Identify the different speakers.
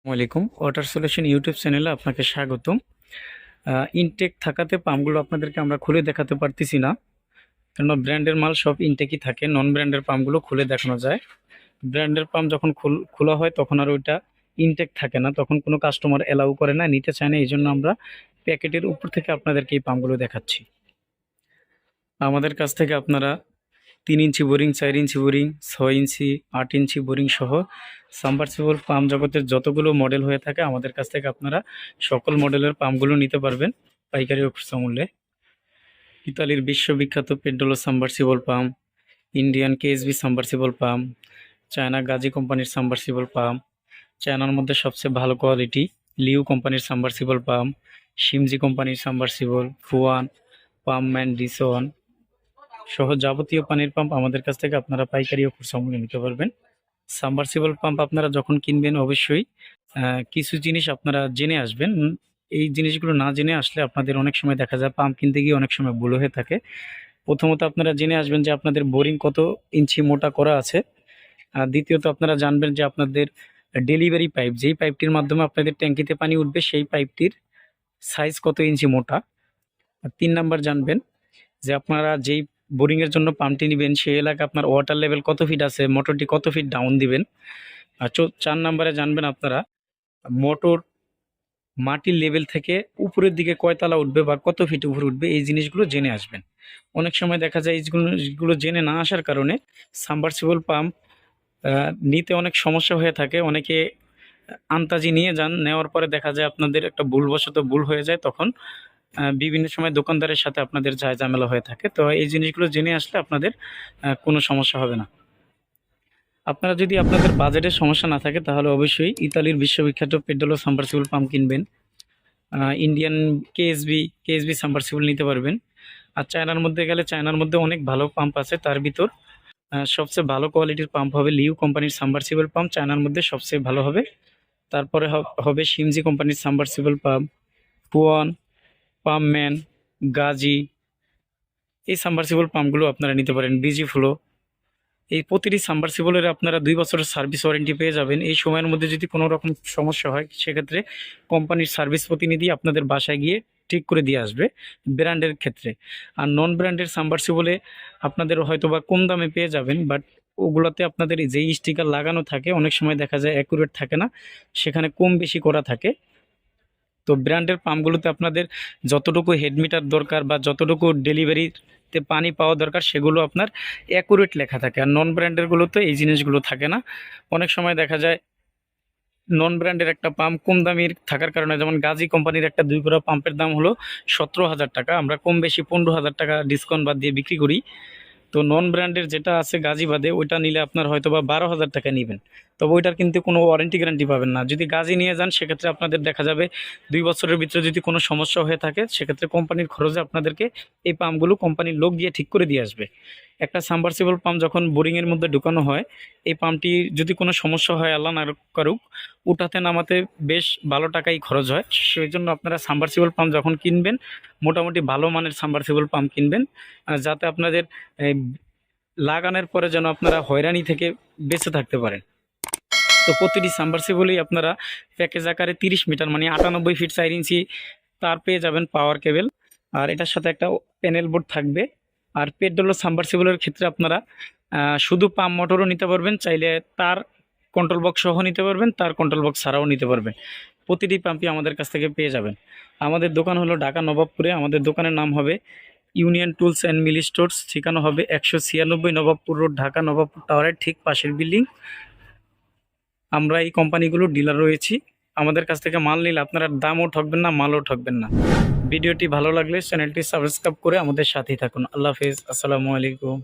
Speaker 1: আসসালামাইকুম water solution YouTube চ্যানেলে আপনাকে স্বাগতম। ইনটেক থাকাতে পাম্পগুলো আপনাদেরকে আমরা খুলে দেখাতে পারতেছি না। কেননা ব্র্যান্ডের মাল সব ইনটেকই থাকে নন ব্র্যান্ডের পাম্পগুলো খুলে দেখানো যায়। ব্র্যান্ডের পাম্প যখন খুল- খোলা হয় তখন আর ওইটা ইনটেক থাকে না। তখন কোনো কাস্টমার অ্যালাউ করে না, নিতে চায় না, এই জন্য আমরা প্যাকেটের উপর থেকে আপনাদেরকে এই পাম্পগুলো দেখাচ্ছি। আমাদের কাছ থেকে আপনারা তিন ইঞ্চি বোরিং, চার ইঞ্চি বোরিং, ছয় ইঞ্চি, আট ইঞ্চি বোরিং সহ সাবমার্সিবল পাম্প জগতের যতগুলো মডেল হয়ে থাকে, আমাদের কাছ থেকে আপনারা সকল মডেলের পাম্পগুলো নিতে পারবেন পাইকারি মূল্যে। ইতালির বিশ্ববিখ্যাত Pedrollo submersible pump Indian KSB submersible pump China Gazi কোম্পানির সাবমার্সিবল পাম্প চায়নার মধ্যে সবচেয়ে ভালো কোয়ালিটি লিউ কোম্পানির সাবমার্সিবল পাম্প সিমজি কোম্পানির সাবমার্সিবল, ফুয়ান পাম্প ম্যান ডিসওয়ান সহ যাবতীয় পানির পাম্প আমাদের কাছ থেকে আপনারা পাইকারি ও খুচরা নিতে পারবেন। সাবমার্সিবল পাম্প আপনারা যখন কিনবেন অবশ্যই কিছু জিনিস আপনারা জেনে আসবেন। এই জিনিসগুলো না জেনে আসলে আপনাদের অনেক সময় দেখা যায় পাম্প কিনতে গিয়ে অনেক সময় ভুল হয়ে থাকে। প্রথমত আপনারা জেনে আসবেন যে আপনাদের বোরিং কত ইঞ্চি মোটা করা আছে। আর দ্বিতীয়ত আপনারা জানবেন যে আপনাদের ডেলিভারি পাইপ যেই পাইপটির মাধ্যমে আপনাদের ট্যাঙ্কিতে পানি উঠবে, সেই পাইপটির সাইজ কত ইঞ্চি মোটা। আর তিন নাম্বার জানবেন যে আপনারা যেই বোরিংয়ের জন্য পাম্পটি নেবেন। সেই এলাকা আপনার ওয়াটার লেভেল কত ফিট আছে মোটরটি কত ফিট ডাউন দিবেন? আর চার নাম্বারে জানবেন আপনারা মোটর মাটির লেভেল থেকে উপরের দিকে কয়তলা উঠবে বা কত ফিট উপরে উঠবে, এই জিনিসগুলো জেনে আসবেন। অনেক সময় দেখা যায় এইগুলো এইগুলো জেনে না আসার কারণে সাবমার্সিবল পাম্প নিতে অনেক সমস্যা হয়ে থাকে। অনেকে আন্তাজি নিয়ে যান, নেওয়ার পরে দেখা যায় আপনাদের একটা ভুলবশত ভুল হয়ে যায়, তখন বিভিন্ন সময় দোকানদারের সাথে আপনাদের যায় ঝামেলা হয়ে থাকে, তো এই জিনিসগুলো জেনে আসলে আপনাদের কোনো সমস্যা হবে না। আপনারা যদি আপনাদের বাজেটের সমস্যা না থাকে, তাহলে অবশ্যই ইতালির বিশ্ববিখ্যাত পেড্রোলো সাবমার্সিবল পাম্প কিনবেন। ইন্ডিয়ান কেএসবি কেএসবি সাবমার্সিবল নিতে পারবেন। আর চায়নার মধ্যে গেলে চায়নার মধ্যে অনেক ভালো পাম্প আছে, তার ভিতর সবচেয়ে ভালো কোয়ালিটির পাম্প হবে লিউ কোম্পানির সাবমার্সিবল পাম্প, চায়নার মধ্যে সবচেয়ে ভালো হবে। তারপরে হবে সিমজি কোম্পানির সাবমার্সিবল পাম্প, পুয়ান পাম্পম্যান গাজি, এই সাবমার্সিবল পাম্পগুলো আপনারা নিতে পারেন, বিজি ফ্লো এই প্রতিটি সাবমার্সিবলের আপনারা দুই বছরের সার্ভিস ওয়ারেন্টি পেয়ে যাবেন। এই সময়ের মধ্যে যদি কোনো রকম সমস্যা হয়, সেক্ষেত্রে কোম্পানির সার্ভিস প্রতিনিধি আপনাদের বাসায় গিয়ে ঠিক করে দিয়ে আসবে ব্র্যান্ডের ক্ষেত্রে। আর নন ব্র্যান্ডের সাবমার্সিবলে আপনাদের হয়তো বা কম দামে পেয়ে যাবেন বাট ওগুলোতে আপনাদের যেই স্টিকার লাগানো থাকে, অনেক সময় দেখা যায় অ্যাকুরেট থাকে না। সেখানে কম বেশি করা থাকে। তো ব্র্যান্ডের পাম্পগুলোতে আপনাদের যতটুকু হেডমিটার দরকার বা যতটুকু ডেলিভারিতে পানি পাওয়া দরকার সেগুলো আপনার অ্যাকুরেট লেখা থাকে। আর নন ব্র্যান্ডেরগুলোতে এই জিনিসগুলো থাকে না। অনেক সময় দেখা যায় নন ব্র্যান্ডের একটা পাম্প কম দামির থাকার কারণে যেমন গাজী কোম্পানির একটা দুই গোড়া পাম্পের দাম হলো সতেরো হাজার টাকা। আমরা কম বেশি পনেরো হাজার টাকা ডিসকাউন্ট বাদ দিয়ে বিক্রি করি। তো নন ব্র্যান্ডের যেটা আছে গাজী বাদে ওইটা নিলে আপনার হয়তো বা বারো হাজার টাকা নেবেন। তবে ওইটার কিন্তু কোনো ওয়ারেন্টি গ্যারান্টি পাবেন না। যদি গাজী নিয়ে যান, সেক্ষেত্রে আপনাদের দেখা যাবে দুই বছরের ভিতরে যদি কোনো সমস্যা হয়ে থাকে, সেক্ষেত্রে কোম্পানির খরচে আপনাদেরকে এই পাম্পগুলো কোম্পানির লোক গিয়ে ঠিক করে দিয়ে আসবে। একটা সাবমার্সিবল পাম্প যখন বোরিংয়ের মধ্যে ঢুকানো হয়, এই পাম্পটি যদি কোনো সমস্যা হয়, আল্লাহ না করুক উঠাতে নামাতে বেশ ভালো টাকাই খরচ হয়। সেই জন্য আপনারা সাবমার্সিবল পাম্প যখন কিনবেন, মোটামুটি ভালো মানের সাবমার্সিবল পাম্প কিনবেন যাতে আপনাদের লাগানোর পরে যেন আপনারা হয়রানি থেকে বেঁচে থাকতে পারেন। তো প্রতিটি সাবমার্সিবলই আপনারা প্যাকেজ আকারে তিরিশ মিটার মানে আটানব্বই ফিট চার ইঞ্চি তার পেয়ে যাবেন পাওয়ার কেবল আর এটার সাথে একটা প্যানেল বোর্ড থাকবে। আর পেট্রোল সাবমার্সিবলের ক্ষেত্রে আপনারা শুধু পাম্প মোটরও নিতে পারবেন, চাইলে তার কন্ট্রোল বক্স সহ নিতে পারবেন, তার কন্ট্রোল বক্স ছাড়াও নিতে পারবেন। প্রতিটি পাম্পই আমাদের কাছ থেকে পেয়ে যাবেন। আমাদের দোকান হলো ঢাকা নবাবপুরে। আমাদের দোকানের নাম হবে union tools and mill stores ঠিকানা হবে একশো ছিয়ানব্বই নবাবপুর রোড, ঢাকা নবাবপুর টাওয়ারের ঠিক পাশের বিল্ডিং আমরা এই কোম্পানিগুলো ডিলার রয়েছি। আমাদের কাছ থেকে মাল নিলে আপনারা দামও ঠকবেন না, মালও ঠকবেন না। ভিডিওটি ভালো লাগলে চ্যানেলটি সাবস্ক্রাইব করে আমাদের সাথেই থাকুন। আল্লাহ হাফেজ। আসসালামু আলাইকুম।